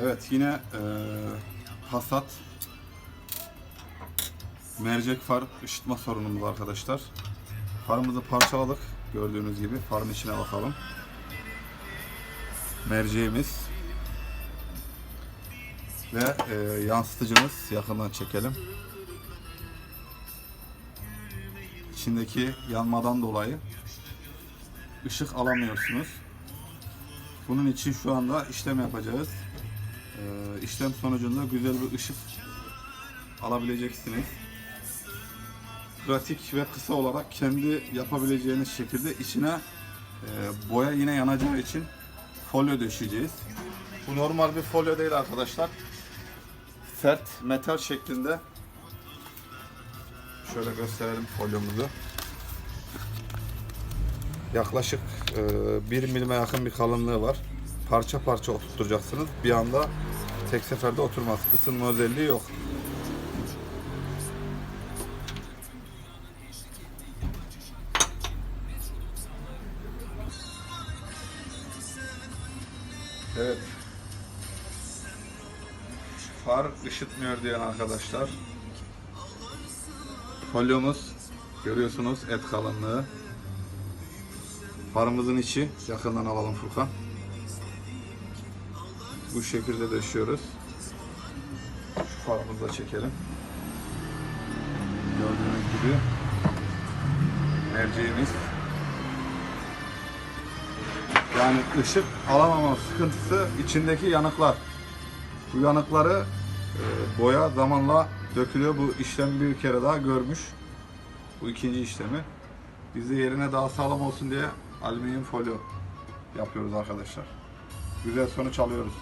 Evet yine e, hasat mercek far ışıtma sorunumuz arkadaşlar. Farımızı parçaladık gördüğünüz gibi. Farın içine bakalım. Merceğimiz ve e, yansıtıcımız yakından çekelim. İçindeki yanmadan dolayı ışık alamıyorsunuz. Bunun için şu anda işlem yapacağız. Ee, işlem sonucunda güzel bir ışık alabileceksiniz. Pratik ve kısa olarak kendi yapabileceğiniz şekilde içine e, boya yine yanacağı için folyo döşeyeceğiz. Bu normal bir folyo değil arkadaşlar. Sert metal şeklinde. Şöyle gösterelim folyomuzu. Yaklaşık e, 1 milime yakın bir kalınlığı var. Parça parça oturtacaksınız. Bir anda tek seferde oturmaz. Isınma özelliği yok. Evet. Far ışıtmıyor diyen arkadaşlar. Folyomuz görüyorsunuz et kalınlığı. Farımızın içi yakından alalım Furkan. Bu şekilde döşüyoruz. Şu farımızı da çekelim. Gördüğünüz gibi merceğimiz. Yani ışık alamama sıkıntısı içindeki yanıklar. Bu yanıkları e, boya zamanla dökülüyor. Bu işlemi bir kere daha görmüş. Bu ikinci işlemi. Biz de yerine daha sağlam olsun diye alüminyum folyo yapıyoruz arkadaşlar. Güzel sonuç alıyoruz.